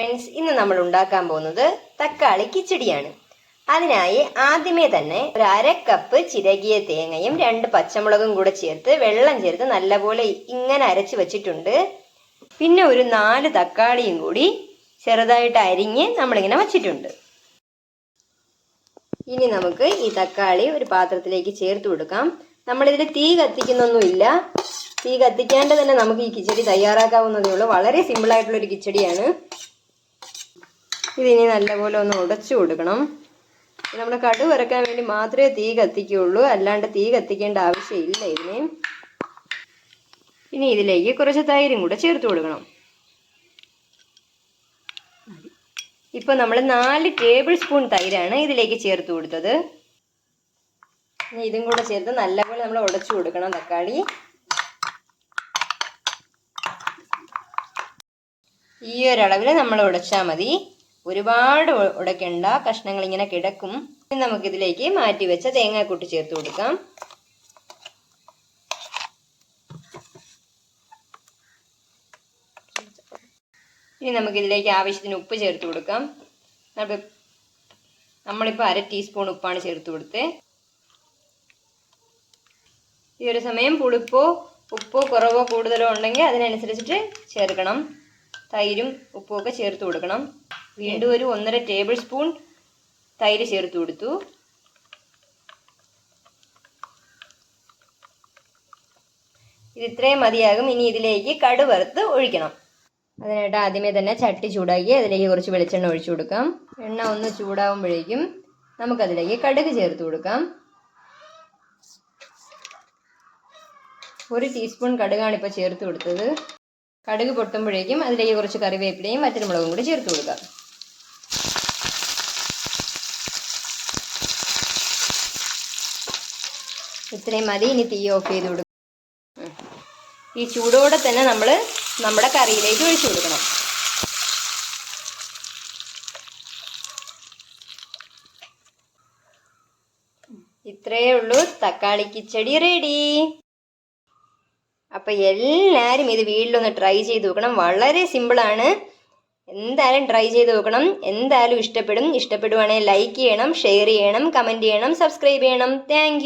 Friends ഇന്ന് നമ്മൾ ഉണ്ടാക്കാൻ പോകുന്നത് തക്കാളി കിച്ചടിയാണ്. അതിനായി ആദ്യമേ തന്നെ ഒരു അര കപ്പ് ചിരകിയ തേങ്ങയും രണ്ട് പച്ചമുളകും കൂടെ ചേർത്ത് വെള്ളം ചേർത്ത് നല്ലപോലെ ഇങ്ങനെ അരച്ച് വെച്ചിട്ടുണ്ട്. പിന്നെ ഒരു നാല് തക്കാളിയും കൂടി ചെറുതായിട്ട് അരിഞ്ഞ് നമ്മളിങ്ങനെ വച്ചിട്ടുണ്ട്. ഇനി നമുക്ക് ഈ തക്കാളി ഒരു പാത്രത്തിലേക്ക് ചേർത്ത് കൊടുക്കാം. നമ്മളിതിൽ തീ കത്തിക്കുന്നൊന്നുമില്ല. തീ കത്തിക്കാണ്ട് തന്നെ നമുക്ക് ഈ കിച്ചടി തയ്യാറാക്കാവുന്നതേ ഉള്ളൂ. വളരെ ഒരു കിച്ചടിയാണ്. ഇതിനി നല്ലപോലെ ഒന്ന് ഉടച്ചു കൊടുക്കണം. നമ്മൾ കടു വറക്കാൻ വേണ്ടി മാത്രമേ തീ കത്തിക്കുകയുള്ളൂ. അല്ലാണ്ട് തീ കത്തിക്കേണ്ട ആവശ്യമില്ല ഇതിന്. ഇനി ഇതിലേക്ക് കുറച്ച് തൈരും കൂടെ ചേർത്ത് കൊടുക്കണം. ഇപ്പൊ നമ്മൾ നാല് ടേബിൾ സ്പൂൺ തൈരാണ് ഇതിലേക്ക് ചേർത്ത് കൊടുത്തത്. ഇനി ഇതും കൂടെ ചേർത്ത് നല്ലപോലെ നമ്മൾ ഉടച്ചു കൊടുക്കണം തക്കാളി. ഈ ഒരളവിൽ നമ്മൾ ഉടച്ചാൽ മതി. ഒരുപാട് ഉടയ്ക്കണ്ട കഷ്ണങ്ങൾ ഇങ്ങനെ കിടക്കും നമുക്കിതിലേക്ക് മാറ്റി വെച്ച തേങ്ങാക്കൂട്ട് ചേർത്ത് കൊടുക്കാം. ഇനി നമുക്കിതിലേക്ക് ആവശ്യത്തിന് ഉപ്പ് ചേർത്ത് കൊടുക്കാം. നമ്മളിപ്പോൾ അര ടീസ്പൂൺ ഉപ്പാണ് ചേർത്ത് കൊടുത്തത് ഈ ഒരു സമയം പുളിപ്പോ ഉപ്പോ കുറവോ കൂടുതലോ ഉണ്ടെങ്കിൽ അതിനനുസരിച്ചിട്ട് ചേർക്കണം. തൈരും ഉപ്പും ഒക്കെ ചേർത്ത് കൊടുക്കണം. വീണ്ടും ഒരു ഒന്നര ടേബിൾ സ്പൂൺ തൈര് ചേർത്ത് കൊടുത്തു. ഇത് ഇത്രയും മതിയാകും. ഇനി ഇതിലേക്ക് കടു വറുത്ത് ഒഴിക്കണം. അതിനായിട്ട് ആദ്യമേ തന്നെ ചട്ടി ചൂടാക്കി അതിലേക്ക് കുറച്ച് വെളിച്ചെണ്ണ ഒഴിച്ചു കൊടുക്കാം. എണ്ണ ഒന്ന് ചൂടാവുമ്പോഴേക്കും നമുക്കതിലേക്ക് കടുക് ചേർത്ത് കൊടുക്കാം. ഒരു ടീസ്പൂൺ കടുകാണ് ഇപ്പോൾ ചേർത്ത് കൊടുത്തത്. കടുക് പൊട്ടുമ്പോഴേക്കും അതിലേക്ക് കുറച്ച് കറിവേപ്പിലയും വറ്റൽമുളകും കൂടി ചേർത്ത് കൊടുക്കാം. ഇത്രയും മതി. ഇനി തീ ഓഫ് ചെയ്ത് കൊടുക്കും. ഈ ചൂടോടെ തന്നെ നമ്മൾ നമ്മുടെ കറിയിലേക്ക് ഒഴിച്ചു കൊടുക്കണം. ഇത്രയേ ഉള്ളൂ. തക്കാളി കിച്ചടി റെഡി അപ്പം എല്ലാരും ഇത് വീട്ടിലൊന്ന് ട്രൈ ചെയ്ത് നോക്കണം. വളരെ സിമ്പിളാണ് എന്തായാലും ട്രൈ ചെയ്ത് നോക്കണം. എന്തായാലും ഇഷ്ടപ്പെടും. ഇഷ്ടപ്പെടുവാണെങ്കിൽ ലൈക്ക് ചെയ്യണം ഷെയർ ചെയ്യണം കമന്റ് ചെയ്യണം സബ്സ്ക്രൈബ് ചെയ്യണം. താങ്ക്